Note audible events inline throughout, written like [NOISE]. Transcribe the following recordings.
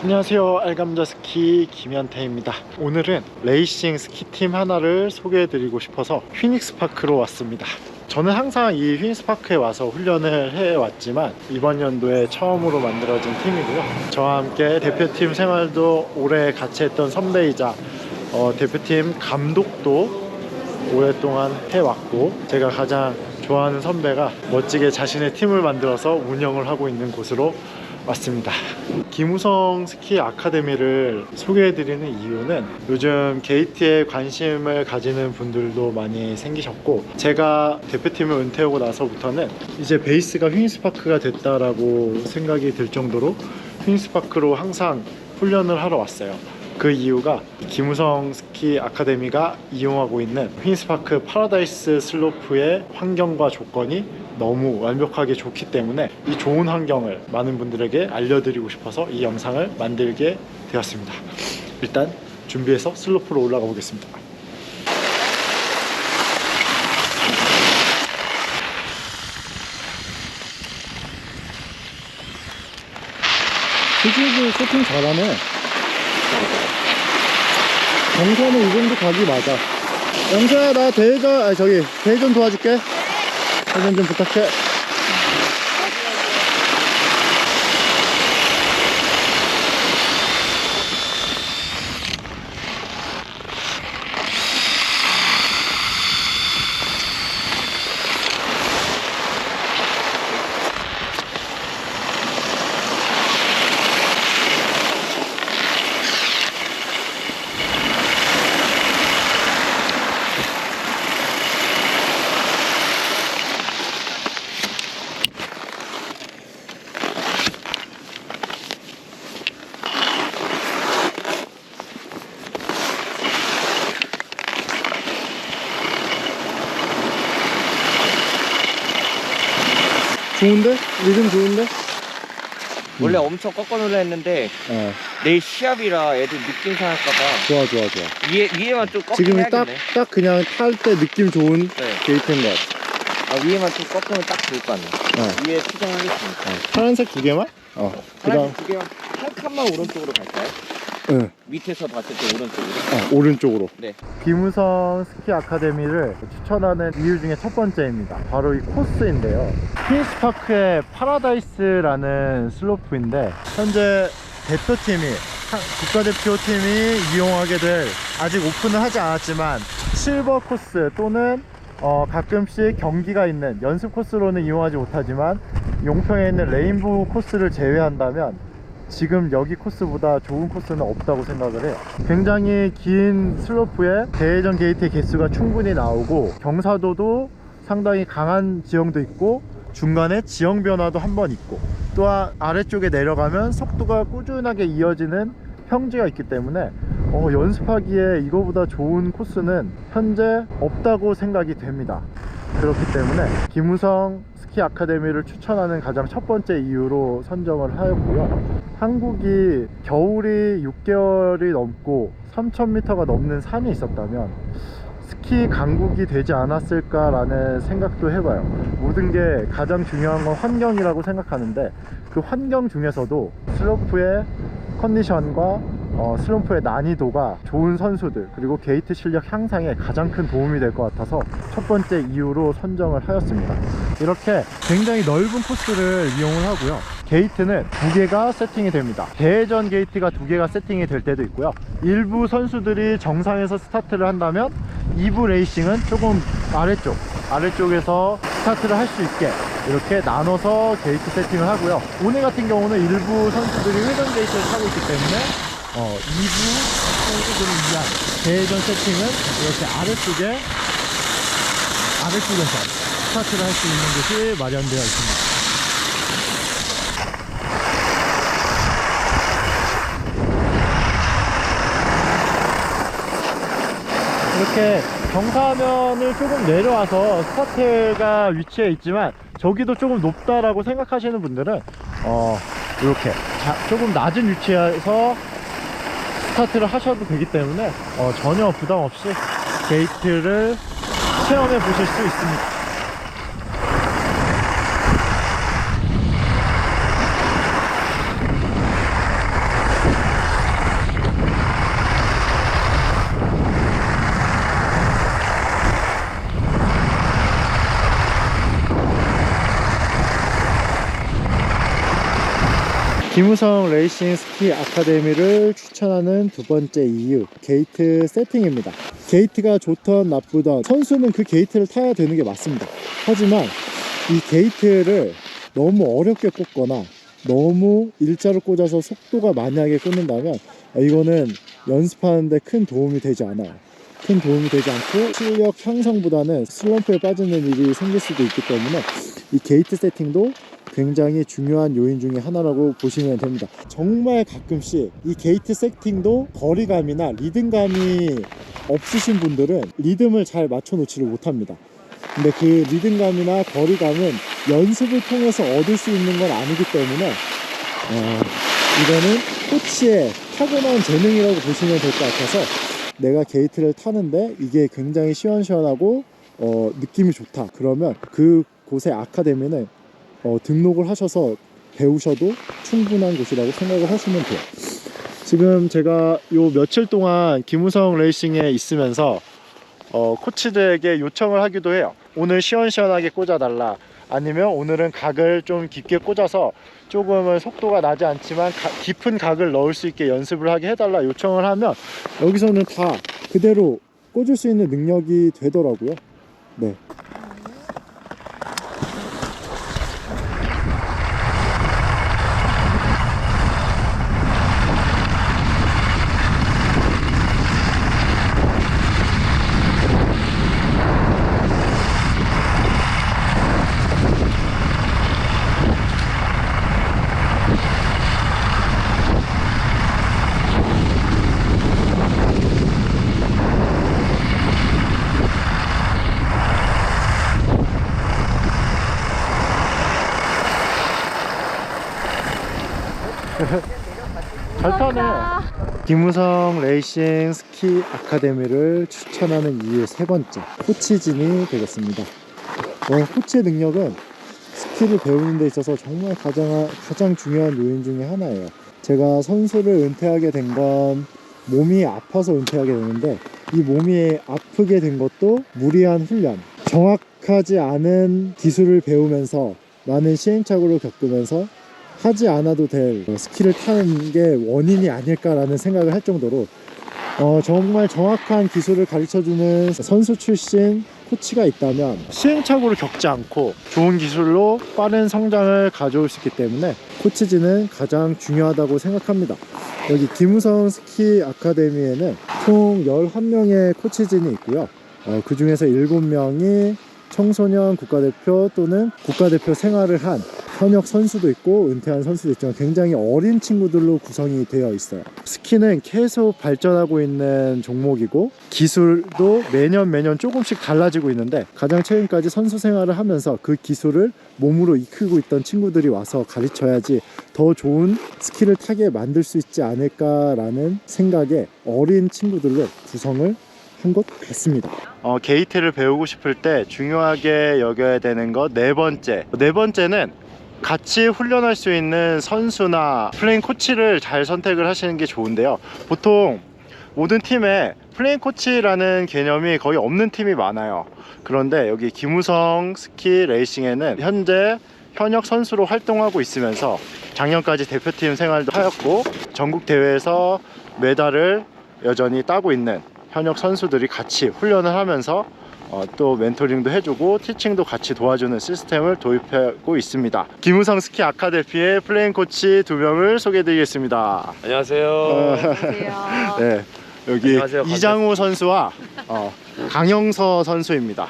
안녕하세요. 알감자 스키 김현태입니다. 오늘은 레이싱 스키팀 하나를 소개해 드리고 싶어서 휘닉스 파크로 왔습니다. 저는 항상 이 휘닉스 파크에 와서 훈련을 해왔지만 이번 연도에 처음으로 만들어진 팀이고요. 저와 함께 대표팀 생활도 오래 같이 했던 선배이자 어, 대표팀 감독도 오랫동안 해왔고 제가 가장 좋아하는 선배가 멋지게 자신의 팀을 만들어서 운영을 하고 있는 곳으로 왔습니다. 김우성 스키 아카데미를 소개해드리는 이유는 요즘 게이트에 관심을 가지는 분들도 많이 생기셨고 제가 대표팀을 은퇴하고 나서부터는 이제 베이스가 휘니스파크가 됐다라고 생각이 들 정도로 휘니스파크로 항상 훈련을 하러 왔어요. 그 이유가 김우성 스키 아카데미가 이용하고 있는 휘니스파크 파라다이스 슬로프의 환경과 조건이 너무 완벽하게 좋기 때문에 이 좋은 환경을 많은 분들에게 알려드리고 싶어서 이 영상을 만들게 되었습니다. 일단 준비해서 슬로프로 올라가 보겠습니다. 솔직히 세팅 잘하네. 영서는 이 정도 각이 맞아. 영서야, 나 대회전, 아, 저기, 대회전 도와줄게. 대회전 좀 부탁해. 좋은데? 리듬 좋은데? 원래 엄청 꺾어 놓으려 했는데 어, 내일 시합이라 애들 느낌 상할까봐 좋아, 좋아, 좋아. 위에 위에만 좀 꺾이면 지금 딱, 해야겠네. 딱 그냥 탈 때 느낌 좋은 네. 게이트인 것 같아. 아, 위에만 좀 꺾으면 딱 좋을 것 같네. 어. 위에 수정하겠습니다. 어. 파란색 두 개만? 어. 그 다음, 하나씩 두 개만 한 칸만 오른쪽으로 갈까요? 응. 밑에서 봤을 때 오른쪽으로. 어, 오른쪽으로. 네. 김우성 스키 아카데미를 추천하는 이유 중에 첫 번째입니다. 바로 이 코스인데요. 퀸스파크의 파라다이스라는 슬로프인데 현재 대표팀이 한- 국가대표팀이 이용하게 될 아직 오픈을 하지 않았지만 실버 코스 또는 어, 가끔씩 경기가 있는 연습 코스로는 이용하지 못하지만 용평에 있는 레인보우 코스를 제외한다면 지금 여기 코스보다 좋은 코스는 없다고 생각을 해요. 굉장히 긴 슬로프에 대회전 게이트의 개수가 충분히 나오고 경사도도 상당히 강한 지형도 있고 중간에 지형 변화도 한 번 있고 또한 아래쪽에 내려가면 속도가 꾸준하게 이어지는 평지가 있기 때문에 어, 연습하기에 이거보다 좋은 코스는 현재 없다고 생각이 됩니다. 그렇기 때문에 김우성 스키 아카데미를 추천하는 가장 첫 번째 이유로 선정을 하였고요. 한국이 겨울이 6개월이 넘고 3,000m가 넘는 산이 있었다면 스키 강국이 되지 않았을까라는 생각도 해봐요. 모든 게 가장 중요한 건 환경이라고 생각하는데 그 환경 중에서도 슬로프의 컨디션과 어, 슬럼프의 난이도가 좋은 선수들 그리고 게이트 실력 향상에 가장 큰 도움이 될 것 같아서 첫 번째 이유로 선정을 하였습니다. 이렇게 굉장히 넓은 코스를 이용을 하고요. 게이트는 두 개가 세팅이 됩니다. 대회전 게이트가 두 개가 세팅이 될 때도 있고요. 일부 선수들이 정상에서 스타트를 한다면 2부 레이싱은 조금 아래쪽 아래쪽에서 스타트를 할 수 있게 이렇게 나눠서 게이트 세팅을 하고요. 오늘 같은 경우는 일부 선수들이 회전 게이트를 타고 있기 때문에 어, 2부 선수들을 위한 대회전 세팅은 이렇게 아래쪽에 아래쪽에서 스타트를 할 수 있는 곳이 마련되어 있습니다. 이렇게 경사면을 조금 내려와서 스타트가 위치해 있지만 저기도 조금 높다라고 생각하시는 분들은 어 이렇게 자- 조금 낮은 위치에서 스타트를 하셔도 되기 때문에 어, 전혀 부담 없이 게이트를 체험해 보실 수 있습니다. 김우성 레이싱 스키 아카데미를 추천하는 두 번째 이유 게이트 세팅입니다. 게이트가 좋던 나쁘던 선수는 그 게이트를 타야 되는 게 맞습니다. 하지만 이 게이트를 너무 어렵게 꽂거나 너무 일자로 꽂아서 속도가 만약에 끊는다면 아, 이거는 연습하는데 큰 도움이 되지 않아요. 큰 도움이 되지 않고 실력 향상보다는 슬럼프에 빠지는 일이 생길 수도 있기 때문에 이 게이트 세팅도 굉장히 중요한 요인 중에 하나라고 보시면 됩니다. 정말 가끔씩 이 게이트 세팅도 거리감이나 리듬감이 없으신 분들은 리듬을 잘 맞춰 놓지를 못합니다. 근데 그 리듬감이나 거리감은 연습을 통해서 얻을 수 있는 건 아니기 때문에 어, 이거는 코치의 타고난 재능이라고 보시면 될 것 같아서 내가 게이트를 타는데 이게 굉장히 시원시원하고 어, 느낌이 좋다. 그러면 그 곳의 아카데미는 어, 등록을 하셔서 배우셔도 충분한 곳이라고 생각을 하시면 돼요. 지금 제가 요 며칠 동안 김우성 레이싱에 있으면서 어, 코치들에게 요청을 하기도 해요. 오늘 시원시원하게 꽂아달라. 아니면 오늘은 각을 좀 깊게 꽂아서 조금은 속도가 나지 않지만 가- 깊은 각을 넣을 수 있게 연습을 하게 해달라 요청을 하면 여기서는 다 그대로 꽂을 수 있는 능력이 되더라고요. 네. 잘 타네. 김우성 레이싱 스키 아카데미를 추천하는 이유 세 번째 코치진이 되겠습니다. 어, 코치의 능력은 스키를 배우는 데 있어서 정말 가장 가장 중요한 요인 중에 하나예요. 제가 선수를 은퇴하게 된 건 몸이 아파서 은퇴하게 되는데 이 몸이 아프게 된 것도 무리한 훈련, 정확하지 않은 기술을 배우면서 많은 시행착오를 겪으면서 하지 않아도 될 어, 스키를 타는 게 원인이 아닐까라는 생각을 할 정도로 어, 정말 정확한 기술을 가르쳐주는 선수 출신 코치가 있다면 시행착오를 겪지 않고 좋은 기술로 빠른 성장을 가져올 수 있기 때문에 코치진은 가장 중요하다고 생각합니다. 여기 김우성 스키 아카데미에는 총 11명의 코치진이 있고요. 어, 그 중에서 7명이 청소년 국가대표 또는 국가대표 생활을 한 현역 선수도 있고 은퇴한 선수도 있지만 굉장히 어린 친구들로 구성이 되어 있어요. 스키는 계속 발전하고 있는 종목이고 기술도 매년 매년 조금씩 달라지고 있는데 가장 최근까지 선수 생활을 하면서 그 기술을 몸으로 익히고 있던 친구들이 와서 가르쳐야지 더 좋은 스키를 타게 만들 수 있지 않을까라는 생각에 어린 친구들로 구성을 한 것 같습니다. 어, 게이트를 배우고 싶을 때 중요하게 여겨야 되는 것 네 번째. 네 번째는 같이 훈련할 수 있는 선수나 플레인 코치를 잘 선택을 하시는 게 좋은데요. 보통 모든 팀에 플레인 코치라는 개념이 거의 없는 팀이 많아요. 그런데 여기 김우성 스키 레이싱에는 현재 현역 선수로 활동하고 있으면서 작년까지 대표팀 생활도 하였고 전국 대회에서 메달을 여전히 따고 있는 현역 선수들이 같이 훈련을 하면서 어, 또 멘토링도 해주고 티칭도 같이 도와주는 시스템을 도입하고 있습니다. 김우성 스키 아카데미의 플레인 코치 두 명을 소개해드리겠습니다. 안녕하세요. 안녕하세요. 네, 여기 안녕하세요. 이장우 선수와 어, 강영서 선수입니다.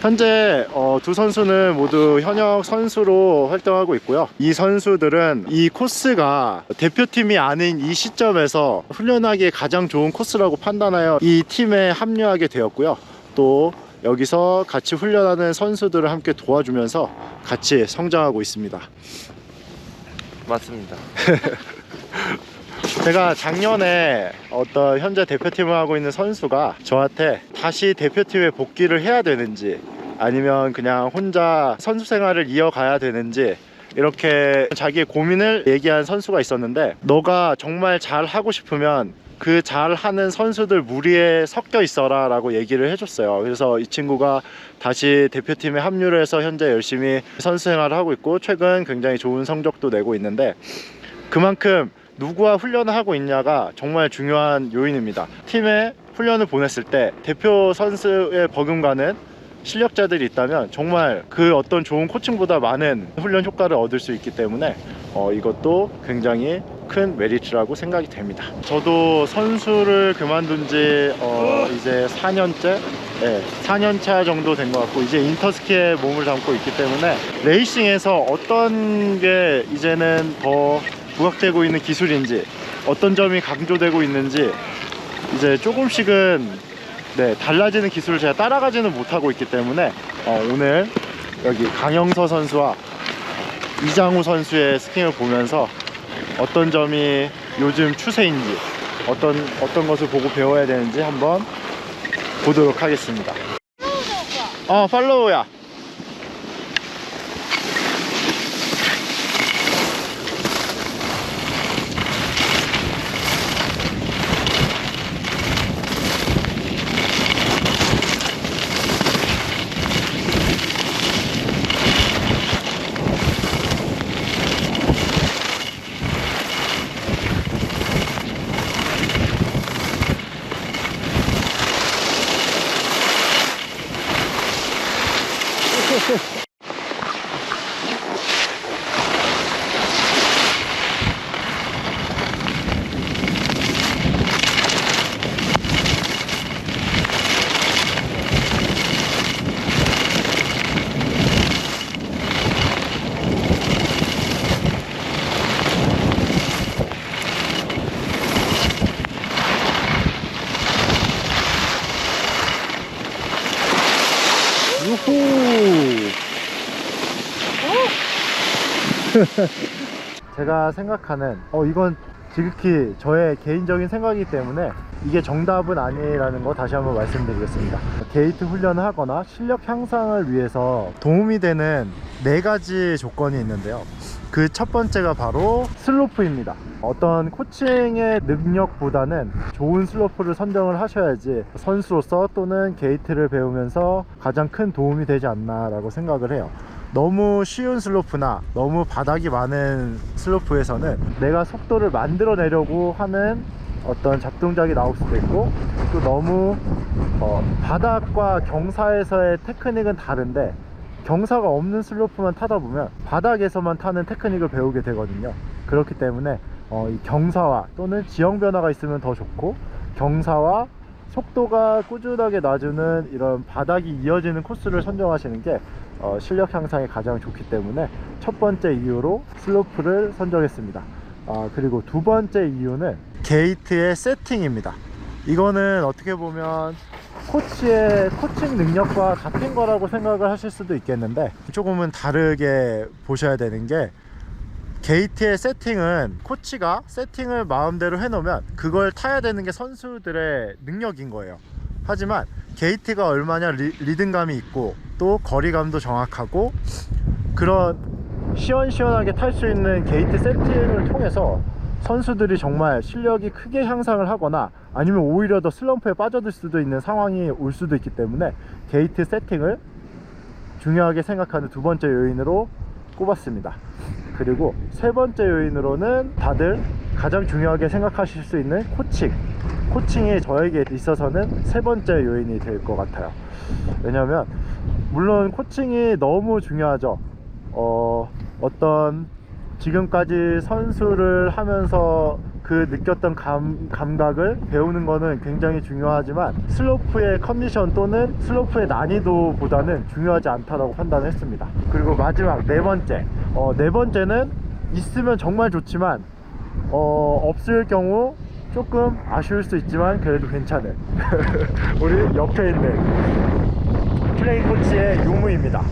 현재 어, 두 선수는 모두 현역 선수로 활동하고 있고요. 이 선수들은 이 코스가 대표팀이 아닌 이 시점에서 훈련하기에 가장 좋은 코스라고 판단하여 이 팀에 합류하게 되었고요. 또 여기서 같이 훈련하는 선수들을 함께 도와주면서 같이 성장하고 있습니다. 맞습니다. [LAUGHS] 제가 작년에 어떤 현재 대표팀을 하고 있는 선수가 저한테 다시 대표팀에 복귀를 해야 되는지 아니면 그냥 혼자 선수 생활을 이어가야 되는지 이렇게 자기의 고민을 얘기한 선수가 있었는데 너가 정말 잘 하고 싶으면 그 잘하는 선수들 무리에 섞여 있어라 라고 얘기를 해줬어요 그래서 이 친구가 다시 대표팀에 합류를 해서 현재 열심히 선수 생활을 하고 있고 최근 굉장히 좋은 성적도 내고 있는데 그만큼 누구와 훈련을 하고 있냐가 정말 중요한 요인입니다. 팀에 훈련을 보냈을 때 대표 선수의 버금가는 실력자들이 있다면 정말 그 어떤 좋은 코칭보다 많은 훈련 효과를 얻을 수 있기 때문에 어, 이것도 굉장히 큰 메리트라고 생각이 됩니다. 저도 선수를 그만둔 지 어, 이제 4년째, 네, 4년차 정도 된 것 같고 이제 인터스키에 몸을 담고 있기 때문에 레이싱에서 어떤 게 이제는 더 부각되고 있는 기술인지 어떤 점이 강조되고 있는지 이제 조금씩은 네, 달라지는 기술을 제가 따라가지는 못하고 있기 때문에 어, 오늘 여기 강영서 선수와 이장우 선수의 스킹을 보면서 어떤 점이 요즘 추세인지 어떤 어떤 것을 보고 배워야 되는지 한번 보도록 하겠습니다. 어, 팔로우야. 유후! [LAUGHS] 제가 생각하는 어 이건 지극히 저의 개인적인 생각이기 때문에 이게 정답은 아니라는 거 다시 한번 말씀드리겠습니다. 게이트 훈련을 하거나 실력 향상을 위해서 도움이 되는 네 가지 조건이 있는데요. 그 첫 번째가 바로 슬로프입니다. 어떤 코칭의 능력보다는 좋은 슬로프를 선정을 하셔야지 선수로서 또는 게이트를 배우면서 가장 큰 도움이 되지 않나 라고 생각을 해요. 너무 쉬운 슬로프나 너무 바닥이 많은 슬로프에서는 내가 속도를 만들어내려고 하는 어떤 잡동작이 나올 수도 있고 또 너무 어, 바닥과 경사에서의 테크닉은 다른데 경사가 없는 슬로프만 타다 보면 바닥에서만 타는 테크닉을 배우게 되거든요. 그렇기 때문에 어, 이 경사와 또는 지형 변화가 있으면 더 좋고 경사와 속도가 꾸준하게 놔주는 이런 바닥이 이어지는 코스를 선정하시는 게 어, 실력 향상에 가장 좋기 때문에 첫 번째 이유로 슬로프를 선정했습니다. 아, 그리고 두 번째 이유는 게이트의 세팅입니다. 이거는 어떻게 보면 코치의 코칭 능력과 같은 거라고 생각을 하실 수도 있겠는데 조금은 다르게 보셔야 되는 게 게이트의 세팅은 코치가 세팅을 마음대로 해놓으면 그걸 타야 되는 게 선수들의 능력인 거예요. 하지만 게이트가 얼마나 리, 리듬감이 있고 또 거리감도 정확하고 그런 시원시원하게 탈 수 있는 게이트 세팅을 통해서 선수들이 정말 실력이 크게 향상을 하거나 아니면 오히려 더 슬럼프에 빠져들 수도 있는 상황이 올 수도 있기 때문에 게이트 세팅을 중요하게 생각하는 두 번째 요인으로 꼽았습니다. 그리고 세 번째 요인으로는 다들 가장 중요하게 생각하실 수 있는 코칭. 코칭이 저에게 있어서는 세 번째 요인이 될 것 같아요. 왜냐하면 물론 코칭이 너무 중요하죠. 어, 어떤 지금까지 선수를 하면서 그 느꼈던 감, 감각을 배우는 거는 굉장히 중요하지만 슬로프의 컨디션 또는 슬로프의 난이도보다는 중요하지 않다라고 판단했습니다. 그리고 마지막 네 번째. 어, 네 번째는 있으면 정말 좋지만 어, 없을 경우 조금 아쉬울 수 있지만 그래도 괜찮은 [LAUGHS] 우리 옆에 있는 플레인 코치의 유무입니다.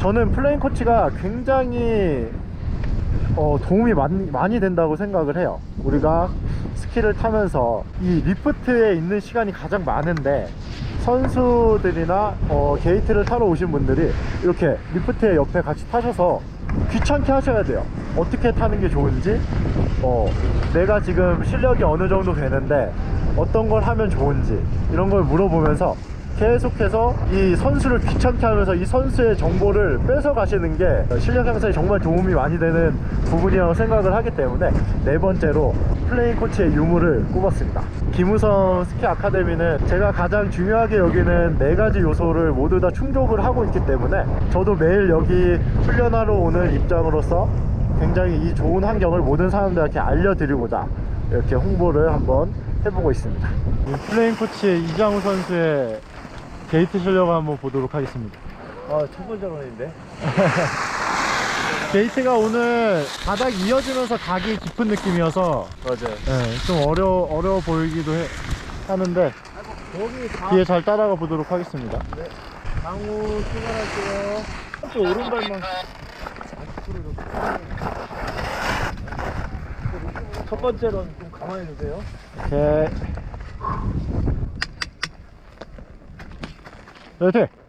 저는 플레인 코치가 굉장히 어, 도움이 많이, 많이 된다고 생각을 해요. 우리가 스키를 타면서 이 리프트에 있는 시간이 가장 많은데 선수들이나 어, 게이트를 타러 오신 분들이 이렇게 리프트의 옆에 같이 타셔서 귀찮게 하셔야 돼요. 어떻게 타는 게 좋은지, 어, 내가 지금 실력이 어느 정도 되는데 어떤 걸 하면 좋은지 이런 걸 물어보면서 계속해서 이 선수를 귀찮게 하면서 이 선수의 정보를 뺏어 가시는 게 실력 향상에 정말 도움이 많이 되는 부분이라고 생각을 하기 때문에 네 번째로 플레인 코치의 유무를 꼽았습니다. 김우성 스키 아카데미는 제가 가장 중요하게 여기는 네 가지 요소를 모두 다 충족을 하고 있기 때문에 저도 매일 여기 훈련하러 오는 입장으로서 굉장히 이 좋은 환경을 모든 사람들한테 알려드리고자 이렇게 홍보를 한번 해보고 있습니다. 플레인 코치의 이장우 선수의 게이트 실력을 한번 보도록 하겠습니다. 아 첫 번째 런인데. [LAUGHS] 게이트가 오늘 바닥 이어지면서 각이 깊은 느낌이어서 맞아요. 네, 좀 어려 어려워 보이기도 해- 하는데 거기 다 뒤에 잘 따라가 보도록 하겠습니다. 강우 출발할게요. 또 오른발만. 첫 번째 런좀 가만히 두세요. 오케이. 화이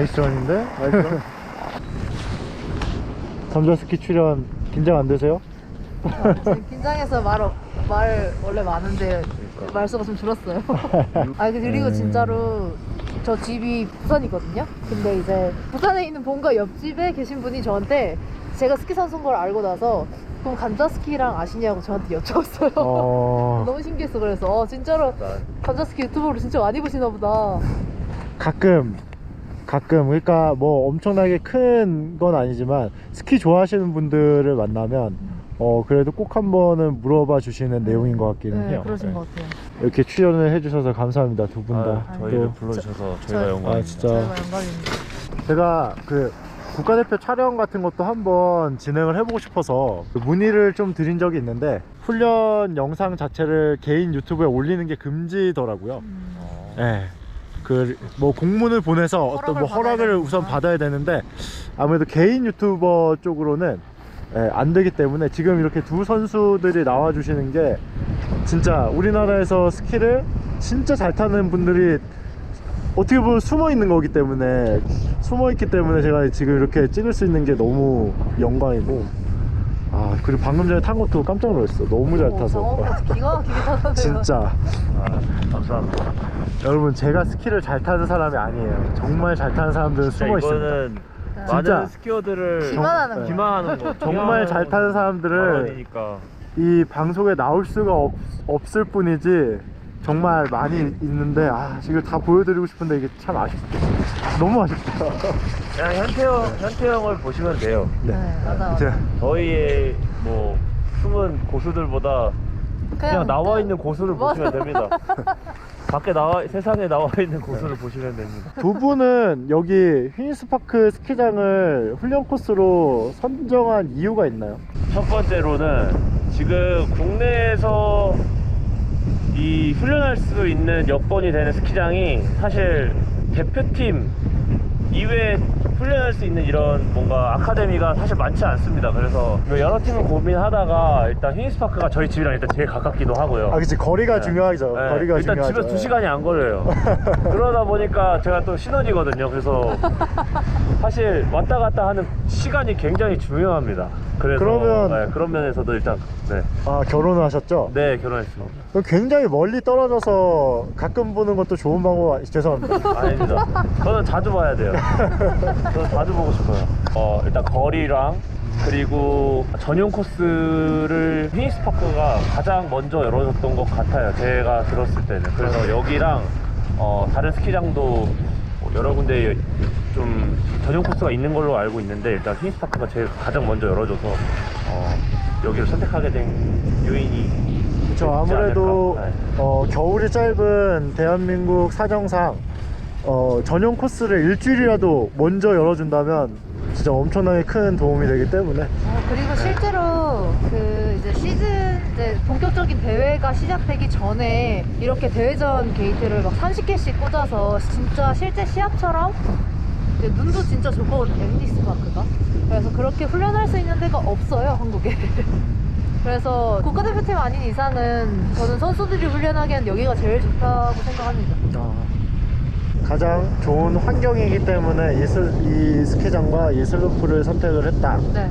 나이스 런인데? 나이스 런. [LAUGHS] 잠자스키 출연 긴장 안 되세요? 지금 긴장해서 말, 어- 말 원래 많은데 말수가 좀 줄었어요. [LAUGHS] 아 그리고 음. 진짜로 저 집이 부산이거든요. 근데 이제 부산에 있는 본가 옆집에 계신 분이 저한테 제가 스키 선수인 걸 알고 나서 그럼 감자스키랑 아시냐고 저한테 여쭤봤어요. 어, [LAUGHS] 너무 신기했어. 그래서 어, 진짜로 감자스키 유튜브를 진짜 많이 보시나 보다. 가끔 가끔 그러니까 뭐 엄청나게 큰 건 아니지만 스키 좋아하시는 분들을 만나면 어 그래도 꼭 한번은 물어봐 주시는 내용인 것 같기는 네, 해요. 그러신 네. 것 같아요. 이렇게 출연을 해주셔서 감사합니다 두 분 다. 아, 저희를 또 불러주셔서 저- 저희가 저- 영광입니다. 아, 진짜. 저희가 영광입니다. 제가 그 국가대표 촬영 같은 것도 한번 진행을 해보고 싶어서 그 문의를 좀 드린 적이 있는데 훈련 영상 자체를 개인 유튜브에 올리는 게 금지더라고요. 음. 어. 예. 그 뭐 공문을 보내서 어떤 뭐 허락을. 우선 받아야 되는데 아무래도 개인 유튜버 쪽으로는 예, 안 되기 때문에 지금 이렇게 두 선수들이 나와 주시는 게 진짜 우리나라에서 스키를 진짜 잘 타는 분들이 어떻게 보면 숨어 있는 거기 때문에 숨어 있기 때문에 제가 지금 이렇게 찍을 수 있는 게 너무 영광이고 아 그리고 방금 전에 탄 것도 깜짝 놀랐어 너무 잘 오, 타서 장어버스 기가 [LAUGHS] 막히게 타는데요. 진짜 아, 감사합니다. 여러분 제가 스키를 잘 타는 사람이 아니에요 정말 잘 타는 사람들은 숨어 있습니다 이거는 진짜. 많은 스키어들을 기만하는 정- 거. 기만하는 거. 정말 잘 타는 사람들을 발언이니까. 이 방송에 나올 수가 없, 없을 뿐이지 정말 많이 있는데 아 지금 다 보여드리고 싶은데 이게 참 아쉽다 너무 아쉽다 그냥 현태형, 현태형을 보시면 돼요. 네, 맞아, 맞아. 이제 저희의 뭐 숨은 고수들보다 그냥 나와 있는 고수를 맞아. 보시면 됩니다. [LAUGHS] 밖에 나와 세상에 나와 있는 고수를 보시면 됩니다. 두 분은 여기 휘니스파크 스키장을 훈련 코스로 선정한 이유가 있나요? 첫 번째로는 지금 국내에서 이 훈련할 수 있는 여건이 되는 스키장이 사실 대표팀 이외에 훈련할 수 있는 이런 뭔가 아카데미가 사실 많지 않습니다. 그래서 여러 팀을 고민하다가 일단 휘니스파크가 저희 집이랑 일단 제일 가깝기도 하고요. 아 그치 거리가 네. 중요하죠 네, 거리가 일단 중요하죠 집에서 두 시간이 안 걸려요. [LAUGHS] 그러다 보니까 제가 또 신혼이거든요. 그래서 사실 왔다 갔다 하는 시간이 굉장히 중요합니다. 그래서 그러면- 네, 그런 면에서도 일단 네, 아 결혼을 하셨죠? 네 결혼했습니다. 그럼 굉장히 멀리 떨어져서 가끔 보는 것도 좋은 방법 아니, 죄송합니다 아닙니다. 저는 자주 봐야 돼요. 저는 자주 보고 싶어요. 어, 일단 거리랑 그리고 전용 코스를 휘니스파크가 가장 먼저 열어줬던 것 같아요. 제가 들었을 때는. 그래서 여기랑 어, 다른 스키장도 여러 군데 좀 전용 코스가 있는 걸로 알고 있는데 일단 휘니스파크가 제일 가장 먼저 열어줘서 어, 여기를 선택하게 된 요인이 저 아무래도 않을까. 네. 어, 겨울이 짧은 대한민국 사정상 어, 전용 코스를 일주일이라도 먼저 열어준다면 진짜 엄청나게 큰 도움이 되기 때문에. 어, 그리고 실제로 그 이제 시즌 이제 본격적인 대회가 시작되기 전에 이렇게 대회전 게이트를 막 30개씩 꽂아서 진짜 실제 시합처럼 이제 눈도 진짜 좋거든요 엠니스 파크가? 그래서 그렇게 훈련할 수 있는 데가 없어요 한국에. [LAUGHS] 그래서 국가대표팀 아닌 이상은 저는 선수들이 훈련하기엔 여기가 제일 좋다고 생각합니다. 아, 가장 좋은 환경이기 때문에 이, 스, 이 스키장과 이 슬로프를 선택을 했다. 네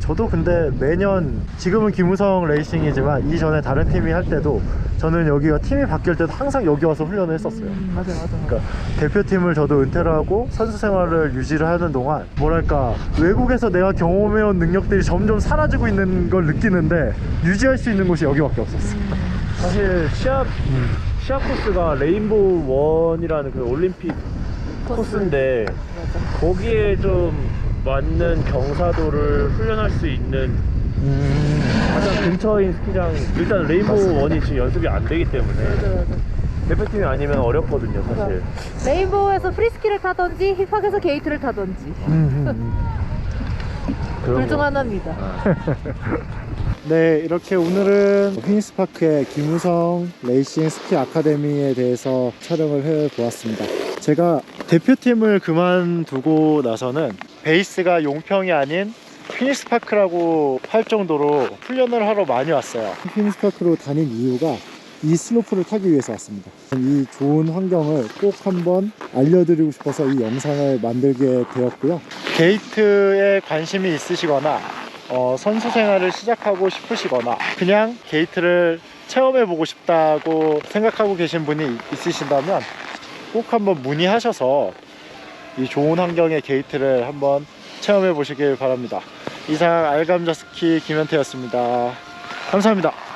저도 근데 매년 지금은 김우성 레이싱이지만 이전에 다른 팀이 할 때도 저는 여기가 팀이 바뀔 때도 항상 여기 와서 훈련을 했었어요. 음, 맞아요 맞아요 그러니까 대표팀을 저도 은퇴를 하고 선수 생활을 유지를 하는 동안 뭐랄까 외국에서 내가 경험해온 능력들이 점점 사라지고 있는 걸 느끼는데 유지할 수 있는 곳이 여기밖에 없었어. 사실 시합 시합 코스가 레인보우 원이라는 그 올림픽 코스 인데 맞아. 거기에 좀 맞는 경사도를 훈련할 수 있는 음, 가장 근처인 스키장 일단 레인보우 원이 지금 연습이 안 되기 때문에 맞아요 대표팀이 아니면 어렵거든요 사실 레인보우에서 프리스키를 타던지 힙합에서 게이트를 타던지 음, 음. 그런 둘중 거. 하나입니다. 아. 네, 이렇게 오늘은 휘니스파크의 김우성 레이싱 스키 아카데미에 대해서 촬영을 해 보았습니다. 제가 대표팀을 그만두고 나서는 베이스가 용평이 아닌 휘니스파크라고 할 정도로 훈련을 하러 많이 왔어요. 휘니스파크로 다닌 이유가 이 슬로프를 타기 위해서 왔습니다. 이 좋은 환경을 꼭 한번 알려드리고 싶어서 이 영상을 만들게 되었고요. 게이트에 관심이 있으시거나 어, 선수 생활을 시작하고 싶으시거나 그냥 게이트를 체험해 보고 싶다고 생각하고 계신 분이 있으신다면 꼭 한번 문의하셔서 이 좋은 환경의 게이트를 한번 체험해 보시길 바랍니다. 이상 알감자 스키 김현태였습니다. 감사합니다.